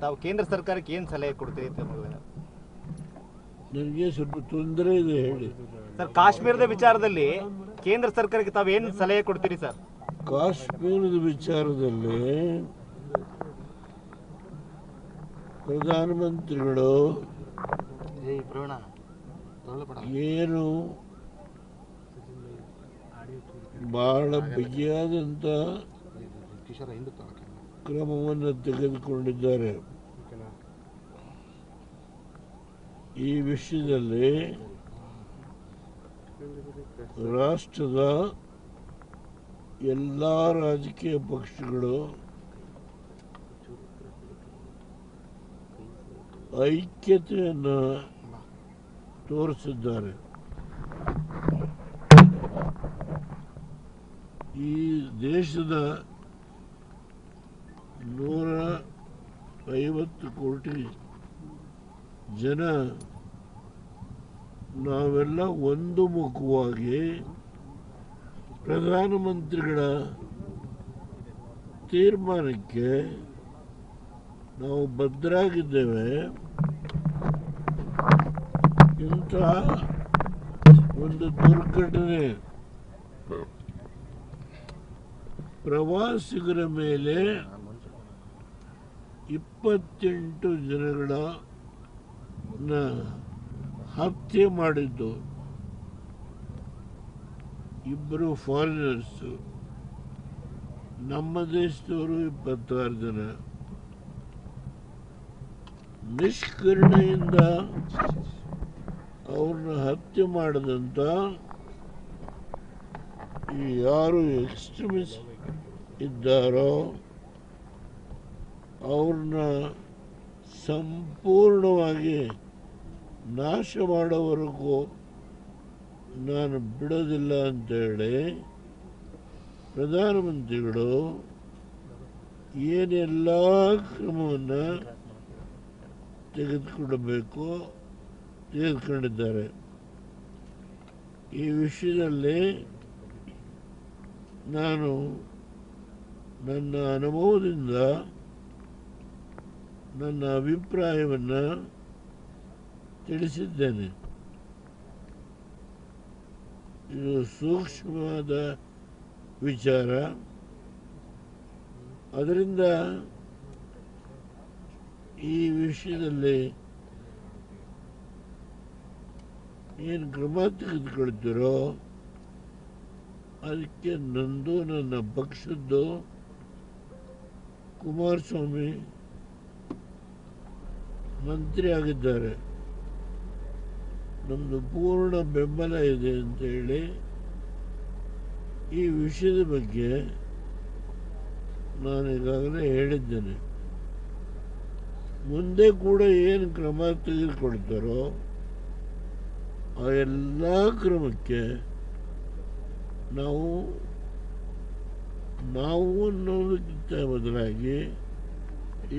ತಾವು ಕೇಂದ್ರ ಸರ್ಕಾರಕ್ಕೆ ಏನು ಸಲಹೆ ಕೊಡ್ತೀರಿ ಅಂತ ಮಗುವಿನ? ನನಗೆ ಸ್ವಲ್ಪ ತೊಂದರೆ ಇದೆ ಹೇಳಿ. ಸರ್ ಕಾಶ್ಮೀರದ ವಿಚಾರದಲ್ಲಿ ಕೇಂದ್ರ ಸರ್ಕಾರಕ್ಕೆ ತಾವು ಏನು ಸಲಹೆ ಕೊಡ್ತೀರಿ ಸರ್? ಕಾಶ್ಮೀರದ ವಿಚಾರದಲ್ಲಿ ಪ್ರಧಾನಮಂತ್ರಿಗಳು ಏನು ಬಹಳ ಬಿಗಿಯಾದಂಥ ಕ್ರಮವನ್ನು ತೆಗೆದುಕೊಂಡಿದ್ದಾರೆ. ಈ ವಿಷಯದಲ್ಲಿ ರಾಷ್ಟ್ರದ ಎಲ್ಲ ರಾಜಕೀಯ ಪಕ್ಷಗಳು ಐಕ್ಯತೆಯನ್ನು ತೋರಿಸಿದ್ದಾರೆ. ಈ ದೇಶದ ನೂರ ಐವತ್ತು ಕೋಟಿ ಜನ ನಾವೆಲ್ಲ ಒಂದು ಮುಖವಾಗಿ ಪ್ರಧಾನಮಂತ್ರಿಗಳ ತೀರ್ಮಾನಕ್ಕೆ ನಾವು ಬದ್ಧರಾಗಿದ್ದೇವೆ ಇಂತಹ ಒಂದು ದುರ್ಘಟನೆ ಪ್ರವಾಸಿಗರ ಮೇಲೆ ಇಪ್ಪತ್ತೆಂಟು ಜನಗಳ ಹತ್ಯೆ ಮಾಡಿದ್ದು ಇಬ್ಬರು ಫಾರಿನರ್ಸು ನಮ್ಮ ದೇಶದವರು ಇಪ್ಪತ್ತಾರು ಜನ. ನಿಷ್ಕರ್ಣೆಯಿಂದ ಅವ್ರನ್ನ ಹತ್ಯೆ ಮಾಡಿದಂಥ ಯಾರು ಎಕ್ಸ್ಟ್ರೀಮಿಸ್ಟ್ ಇದ್ದಾರೋ ಅವ್ರನ್ನ ಸಂಪೂರ್ಣವಾಗಿ ನಾಶ ಮಾಡೋವರೆಗೂ ನಾನು ಬಿಡೋದಿಲ್ಲ ಅಂತೇಳಿ ಪ್ರಧಾನಮಂತ್ರಿಗಳು ಏನೆಲ್ಲ ಕ್ರಮವನ್ನು ತೆಗೆದುಕೊಡಬೇಕು, ತೆಗೆದುಕೊಂಡಿದ್ದಾರೆ. ಈ ವಿಷಯದಲ್ಲಿ ನಾನು ನನ್ನ ಅನುಭವದಿಂದ ನನ್ನ ಅಭಿಪ್ರಾಯವನ್ನು ತಿಳಿಸಿದ್ದೇನೆ. ಇದು ಸೂಕ್ಷ್ಮವಾದ ವಿಚಾರ. ಅದರಿಂದ ಈ ವಿಷಯದಲ್ಲಿ ಏನು ಕ್ರಮ ತೆಗೆದುಕೊಳ್ತೀರೋ ಅದಕ್ಕೆ ನಂದು ನನ್ನ ಪಕ್ಷದ್ದು ಕುಮಾರಸ್ವಾಮಿ ಮಂತ್ರಿ ಆಗಿದ್ದಾರೆ. ನಮ್ಮದು ಪೂರ್ಣ ಬೆಂಬಲ ಇದೆ ಅಂತ ಹೇಳಿ ಈ ವಿಷಯದ ಬಗ್ಗೆ ನಾನು ಈಗಾಗಲೇ ಹೇಳಿದ್ದೇನೆ. ಮುಂದೆ ಕೂಡ ಏನು ಕ್ರಮ ತೆಗೆದುಕೊಳ್ತಾರೋ ಆ ಎಲ್ಲ ಕ್ರಮಕ್ಕೆ ನಾವು ನಾವು ಅನ್ನೋದಕ್ಕಿಂತ ಬದಲಾಗಿ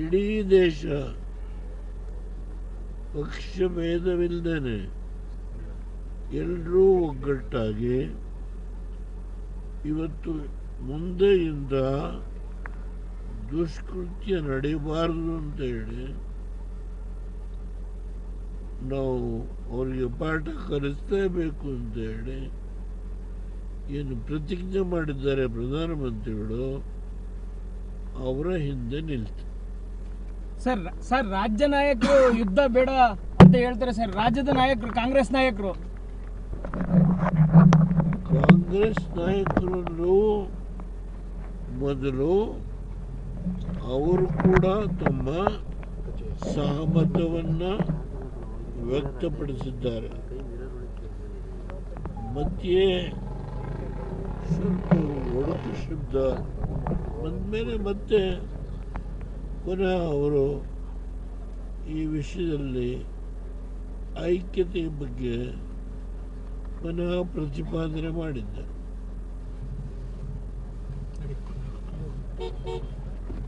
ಇಡೀ ದೇಶ ಪಕ್ಷ ಭೇದವಿಲ್ಲದೇನೆ ಎಲ್ಲರೂ ಒಗ್ಗಟ್ಟಾಗಿ ಇವತ್ತು ಮುಂದೆಯಿಂದ ದುಷ್ಕೃತ್ಯ ನಡೆಯಬಾರದು ಅಂತ ಹೇಳಿ ನಾವು ಅವರಿಗೆ ಪಾಠ ಕಲಿಸಲೇಬೇಕು ಅಂತ ಹೇಳಿ ಏನು ಪ್ರತಿಜ್ಞೆ ಮಾಡಿದ್ದಾರೆ ಪ್ರಧಾನಮಂತ್ರಿಗಳು, ಅವರ ಹಿಂದೆ ನಿಲ್ತು. ಸರ್ ಸರ್, ರಾಜ್ಯ ನಾಯಕರು ಯುದ್ಧ ಬೇಡ ಅಂತ ಹೇಳ್ತಾರೆ ಸರ್. ರಾಜ್ಯದ ನಾಯಕರು, ಕಾಂಗ್ರೆಸ್ ನಾಯಕರು. ಕಾಂಗ್ರೆಸ್ ನಾಯಕರನ್ನು ಮೊದಲು ಅವರು ಕೂಡ ತಮ್ಮ ಸಹಮತವನ್ನ ವ್ಯಕ್ತಪಡಿಸಿದ್ದಾರೆ. ಮತ್ತೆ ಸ್ವಲ್ಪ ಒಡಕು ಶಬ್ದ ಬಂದಮೇಲೆ ಮತ್ತೆ ಪುನಃ ಅವರು ಈ ವಿಷಯದಲ್ಲಿ ಐಕ್ಯತೆಯ ಬಗ್ಗೆ ಪುನಃ ಪ್ರತಿಪಾದನೆ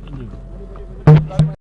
ಧನ್ಯವಾದ